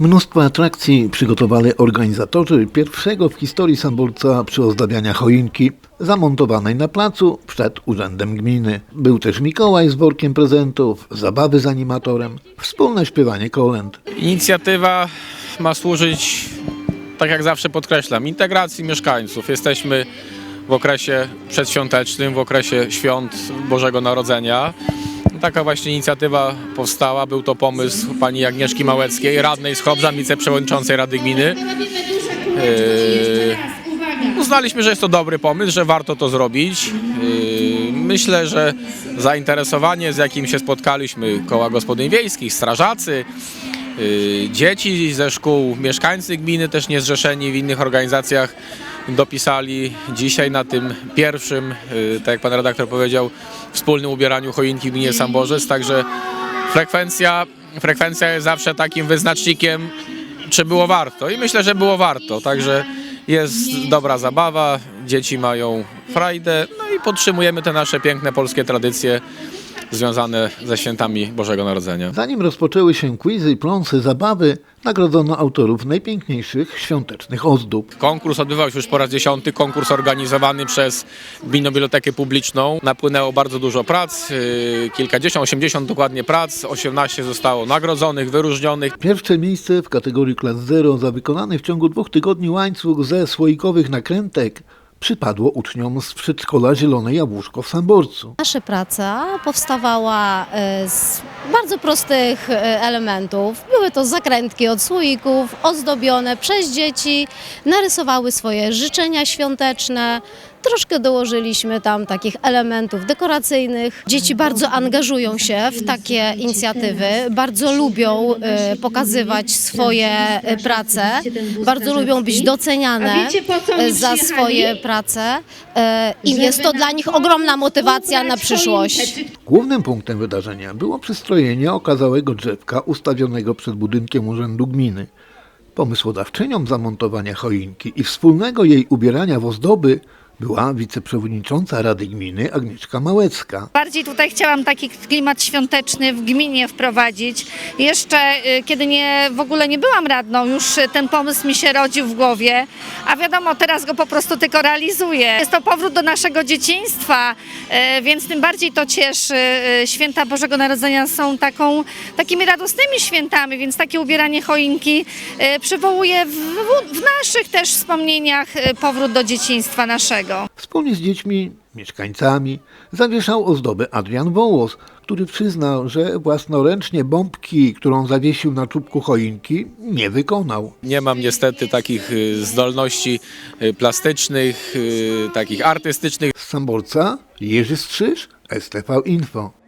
Mnóstwo atrakcji przygotowali organizatorzy pierwszego w historii Samborca przyozdabiania choinki zamontowanej na placu przed Urzędem Gminy. Był też Mikołaj z workiem prezentów, zabawy z animatorem, wspólne śpiewanie kolęd. Inicjatywa ma służyć, tak jak zawsze podkreślam, integracji mieszkańców. Jesteśmy w okresie przedświątecznym, w okresie świąt Bożego Narodzenia. Taka właśnie inicjatywa powstała. Był to pomysł pani Agnieszki Małeckiej, radnej z Chobza, wiceprzewodniczącej Rady Gminy. Yy, Uznaliśmy, że jest to dobry pomysł, że warto to zrobić. Yy, Myślę, że zainteresowanie, z jakim się spotkaliśmy, koła gospodyń wiejskich, strażacy, yy, dzieci ze szkół, mieszkańcy gminy też niezrzeszeni w innych organizacjach dopisali dzisiaj na tym pierwszym, yy, tak jak pan redaktor powiedział, wspólnym ubieraniu choinki w gminie Samborzec, także frekwencja, frekwencja jest zawsze takim wyznacznikiem czy było warto. I myślę, że było warto. Także jest dobra zabawa, dzieci mają frajdę, no i podtrzymujemy te nasze piękne polskie tradycje związane ze świętami Bożego Narodzenia. Zanim rozpoczęły się quizy, pląsy, zabawy, nagrodzono autorów najpiękniejszych świątecznych ozdób. Konkurs odbywał się już po raz dziesiąty, konkurs organizowany przez Gminną Bibliotekę Publiczną. Napłynęło bardzo dużo prac, yy, kilkadziesiąt, osiemdziesiąt dokładnie prac, 18 zostało nagrodzonych, wyróżnionych. Pierwsze miejsce w kategorii klas 0 za wykonany w ciągu dwóch tygodni łańcuch ze słoikowych nakrętek przypadło uczniom z przedszkola Zielone Jabłuszko w Samborcu. Nasza praca powstawała e, z bardzo prostych e, elementów. Były to zakrętki od słoików, ozdobione przez dzieci, narysowały swoje życzenia świąteczne. Troszkę dołożyliśmy tam takich elementów dekoracyjnych. Dzieci bardzo angażują się w takie inicjatywy, bardzo lubią e, pokazywać swoje e, prace, bardzo lubią być doceniane za swoje prace e, i jest to dla nich ogromna motywacja na przyszłość. Głównym punktem wydarzenia było przystrojenie okazałego drzewka ustawionego przed budynkiem Urzędu Gminy. Pomysłodawczynią zamontowania choinki i wspólnego jej ubierania w ozdoby była wiceprzewodnicząca Rady Gminy Agnieszka Małecka. Bardziej tutaj chciałam taki klimat świąteczny w gminie wprowadzić. Jeszcze y, kiedy nie, w ogóle nie byłam radną, już y, ten pomysł mi się rodził w głowie, a wiadomo, teraz go po prostu tylko realizuję. Jest to powrót do naszego dzieciństwa, y, więc tym bardziej to cieszy. Święta Bożego Narodzenia są taką, takimi radosnymi świętami, więc takie ubieranie choinki przywołuje w, w, naszych też wspomnieniach powrót do dzieciństwa naszego. Wspólnie z dziećmi, mieszkańcami zawieszał ozdobę Adrian Wołos, który przyznał, że własnoręcznie bombki, którą zawiesił na czubku choinki, nie wykonał. Nie mam niestety takich y, zdolności y, plastycznych, y, takich artystycznych. Z Samborca Jerzy Strzyż, STV Info.